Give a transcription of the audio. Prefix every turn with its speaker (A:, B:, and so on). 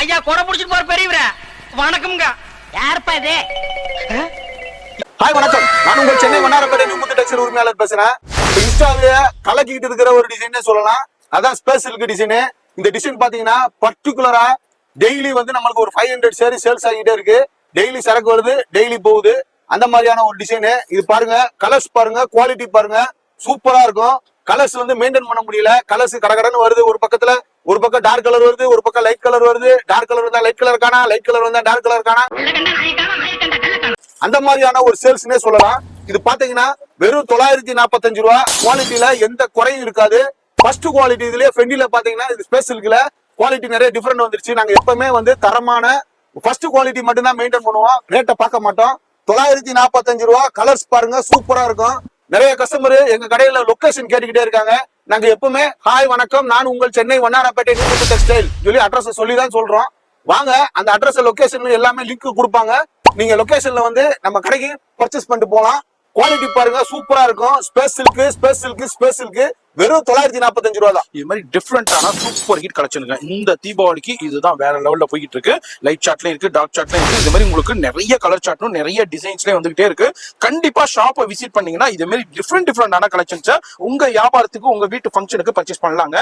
A: ஐயா கொடை புடிச்சிட்டு போற பெரியவரே. வணக்கம்ங்க.
B: யாருப்பா இது?
C: ஹாய் வணக்கம். நான் உங்கள் சென்னை வண்ணாரப்பேட்டை நிமித்து டெக்ஸ்டைல் உரிமையாளர் பேசுறேன். இப்ப இன்ஸ்டாவில கலக்கிட்டு இருக்கிற ஒரு டிசைனே சொல்லலாம். அதான் ஸ்பேஸ் சில்க் டிசைனு இந்த டிசைன் பாத்தீங்கன்னா பர்டிகுலரா டெய்லி வந்து நம்மளுக்கு ஒரு ஃபைவ் ஹண்ட்ரட் சேரி சேல்ஸ் ஆகிட்டே இருக்கு. டெய்லி சரக்கு வருது டெய்லி போகுது. அந்த மாதிரியான ஒரு டிசைனு இது பாருங்க கலர்ஸ் பாருங்க குவாலிட்டி பாருங்க. சூப்பரா இருக்கும். கலர்ஸ் வந்து மெயின்டைன் பண்ண முடியல. கலர்ஸ் கடகடன்னு வருது. ஒரு பக்கத்துல ஒரு பக்கம் டார்க் கலர் வருது ஒரு பக்கம் லைட் கலர் வருது. டார்க் கலர் வந்தா லைட் கலர் காணா லைட் கலர் வந்தா டார்க் கலர் காணா. அந்த மாதிரியான ஒரு சேல்ஸ்னே சொல்லலாம். இது பாத்தீங்கன்னா வெறும் தொள்ளாயிரத்தி நாற்பத்தஞ்சு ரூபா. குவாலிட்டியில எந்த குறையும் இருக்காது. ஃபர்ஸ்ட் குவாலிட்டி இதுலயே ஃபெண்டில பாத்தீங்கன்னா இது ஸ்பேஸ் குவாலிட்டி நிறைய டிஃபரெண்ட் வந்துருச்சு. நாங்க எப்பவுமே வந்து தரமான ஃபர்ஸ்ட் குவாலிட்டி மட்டும் தான் மெயின்டைன் பண்ணுவோம் ரேட்டை பார்க்க மாட்டோம். தொள்ளாயிரத்தி நாற்பத்தஞ்சு ரூபா. கலர்ஸ் பாருங்க சூப்பரா இருக்கும். நிறைய கஸ்டமர் எங்க கடையில லொகேஷன் கேட்டுக்கிட்டே இருக்காங்க. நாங்க எப்பவுமே ஹாய் வணக்கம். நான் உங்கள் சென்னை வண்ணாரப்பேட்டை நியூ டெக்ஸ்டைல் சொல்லி அட்ரஸ் சொல்லி தான் சொல்றோம். வாங்க அந்த அட்ரஸ் லொகேஷன் எல்லாமே லிங்க் கொடுப்பாங்க. நீங்க லொகேஷன்ல வந்து நம்ம கடைக்கு பர்ச்சேஸ் பண்ணிட்டு போகலாம் குவாலிட்டி பாருங்க சூப்பரா இருக்கும். Space silk space silk space silk வெறும் தொள்ளாயிரத்தி நாற்பத்தஞ்சு ரூபா தான்
D: இது மாதிரி டிஃப்ரெண்டான சூப்பர் ஹீட் கலெக்ஷனுங்க இந்த தீபாவளிக்கு இதுதான் வேற லெவல்ல போயிட்டு இருக்கு. லைட் சாட்லயும் இருக்கு டார்க் சாட்லயும் இருக்கு. இது மாதிரி உங்களுக்கு நிறைய கலர் சாட்டும் நிறைய டிசைன்ஸ்லயும் வந்துகிட்டே இருக்கு. கண்டிப்பா ஷாப்பை விசிட் பண்ணீங்கன்னா இது மாதிரி டிஃப்ரெண்ட் டிஃப்ரெண்டான கலெக்ஷன்ஸை உங்க வியாபாரத்துக்கு உங்க வீட்டு ஃபங்க்ஷனுக்கு பர்ச்சேஸ் பண்ணலாங்க.